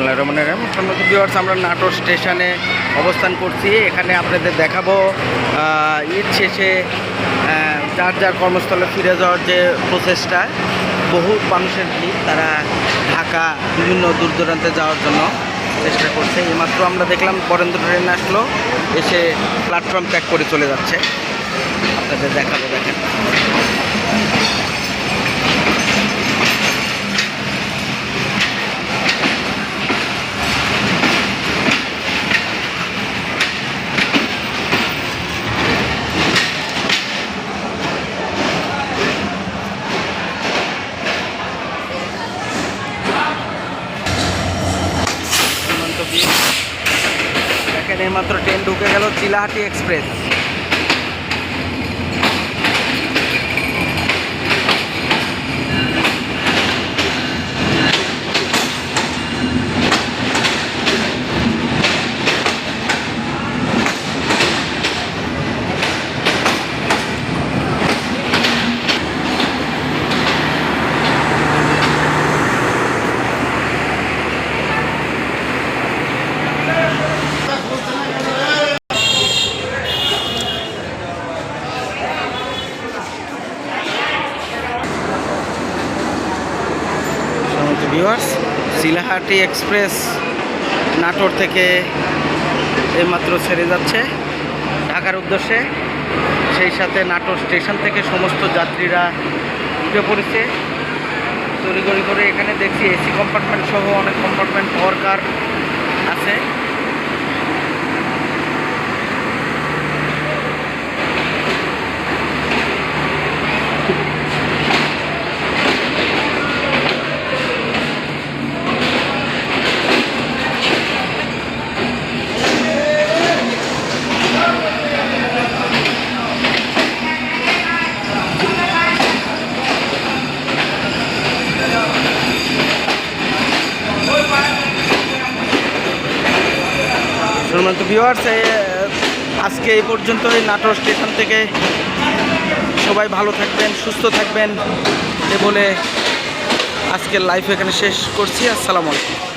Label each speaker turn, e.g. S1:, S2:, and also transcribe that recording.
S1: বিসমুল্লাহ রহমান রহিম ভিউয়ার্স আমরা নাটোর স্টেশনে অবস্থান করছি। এখানে আপনাদের দেখাবো ঈদ শেষে যার যার কর্মস্থলে ফিরে যাওয়ার যে প্রচেষ্টা, বহু মানুষের ভিড়, তারা ঢাকা, বিভিন্ন দূর দূরান্তে যাওয়ার জন্য চেষ্টা করছে। এইমাত্র আমরা দেখলাম বরেন্দ্র ট্রেন আসলো, এসে প্ল্যাটফর্ম ত্যাগ করে চলে যাচ্ছে। আপনাদের দেখাবো, দেখেন। দেখেন এইমাত্র ট্রেন ঢুকে গেল চিলাহাটি এক্সপ্রেস সমস্ত ভিউয়ার্স শিলাহাটি এক্সপ্রেস নাটোর থেকে এইমাত্র ছেড়ে যাচ্ছে। ঢাকার উদ্দেশ্যে সেই সাথে নাটোর স্টেশন থেকে সমস্ত যাত্রীরা উঠে পড়েছে। তড়িগড়ি করে এখানে দেখছি এসি কম্পার্টমেন্ট সহ অনেক কম্পার্টমেন্ট ওয়ার্কার আছে। সম্মানিত ভিউয়ার্স আজকে এই পর্যন্তই। নাটোর স্টেশন থেকে সবাই ভালো থাকবেন, সুস্থ থাকবেন এ বলে আজকের লাইফ এখানে শেষ করছি। আসসালামু আলাইকুম।